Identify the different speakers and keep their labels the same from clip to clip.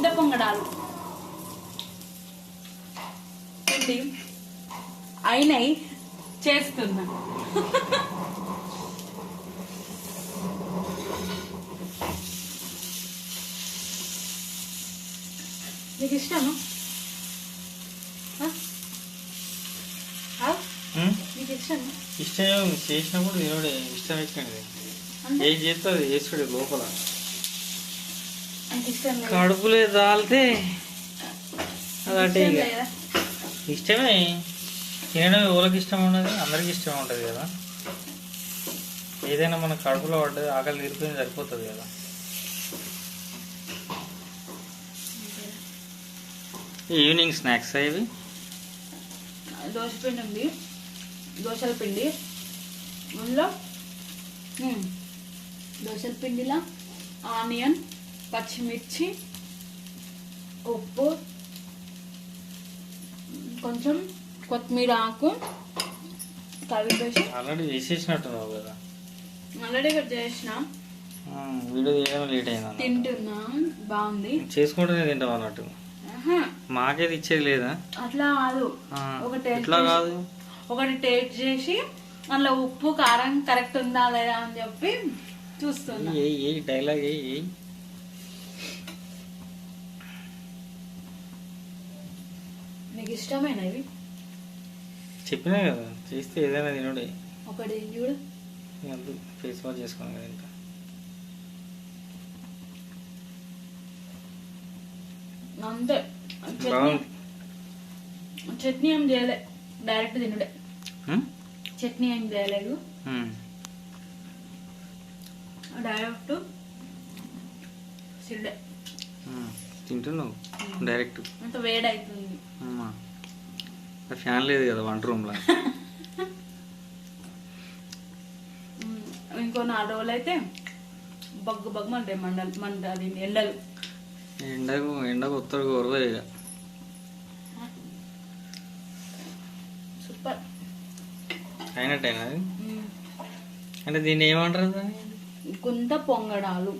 Speaker 1: గుంత పొంగడాలు. ఏంటి? అయినాయి చేస్తున్నా. నీకు ఇష్టమా?
Speaker 2: ఇష్టం చేసినప్పుడు దేవుడే ఇష్టం ఎక్కండి ఏం చేస్తుంది వేసుడు లోపల? కడుపులే తాలితే అదంటే ఇక? ఇష్టమే. తినడం ఎవరికి ఇష్టం ఉన్నది అందరికి ఇష్టం ఉంటుంది కదా. ఏదైనా మన కడుపులో పడ్డది ఆకలి తీరిపోయింది సరిపోతుంది కదా. ఈవినింగ్ స్నాక్స్ ఇవి?
Speaker 1: దోశ పిండి ఉంది. దోశల పిండి. మ్మ్, దోశల పిండిలో ఆనియన్ పచ్చిమిర్చి ఉప్పు కొంచెం కొత్తిమీర ఆకు కలిపేసి
Speaker 2: ఆల్రెడీ వేసేసినట్టున్నావు కదా.
Speaker 1: ఆల్రెడీ కట్ చేసిన.
Speaker 2: ఉమ్, వీడియో తీయడం లేట్ అయింది
Speaker 1: తింటున్నా బాగుంది.
Speaker 2: చేసుకుంటూనే తింటాం అన్నట్టు. మాకేది ఇచ్చేది లేదా?
Speaker 1: అట్లా కాదు.
Speaker 2: ఆ,
Speaker 1: ఒక టేస్ట్
Speaker 2: ఎట్లా కాదు?
Speaker 1: ఒకటి టేస్ట్ చేసి అందులో ఉప్పు కారం కరెక్ట్ ఉందా లేదా అని చెప్పి చూస్తున్నా.
Speaker 2: ఏ ఏ డైలాగ్ ఏ
Speaker 1: నీకు ఇష్టమైన ఇవి?
Speaker 2: చెప్పినా కదా చేస్తే ఏదైనా తినుడే.
Speaker 1: ఒకటి చూడు.
Speaker 2: ఎందుకు ఫేస్ వాష్ చేసుకోను కదా ఇంకా.
Speaker 1: అంతే. చట్నీ ఏం చేయలే డైరెక్ట్ తినుడే? చట్నీ ఏం చేయలేదు. డైరెక్ట్
Speaker 2: ఉమ్. తింటున్నావు? డైరెక్ట్
Speaker 1: అంత వేడవుతుంది
Speaker 2: అమ్మా. ఫ్యాన్ లేదు కదా వంట రూమ్లో?
Speaker 1: ఇంకో నాలుగు రోజులు అయితే బగ్గు బగ్గు మంటాయి మండలు మంట అది ఎండలు.
Speaker 2: ఎండకు ఎండకు ఒత్తడు కోరదు ఇక.
Speaker 1: సూపర్.
Speaker 2: అయినట్టేనా. అంటే దీన్ని ఏమంటారు
Speaker 1: గుంత పొంగడాలు.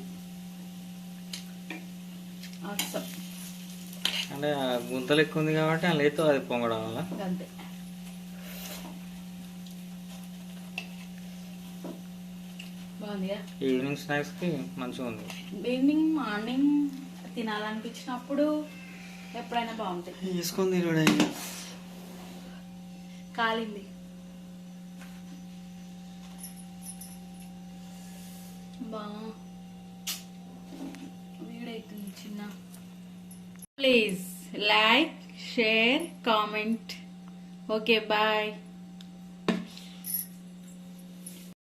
Speaker 2: అంటే గుంతలు ఎక్కువ ఉంది కాబట్టి అలా అయితే అది పొంగడం వల్ల?
Speaker 1: అంతే.
Speaker 2: ఈవినింగ్ స్నాక్స్కి మంచిగా ఉంది.
Speaker 1: ఈవినింగ్ మార్నింగ్ తినాలనిపించినప్పుడు ఎప్పుడైనా బాగుంటాయి.
Speaker 2: తీసుకొని తినడే
Speaker 1: కాలింది. బా. Please like, share, comment. Okay, bye.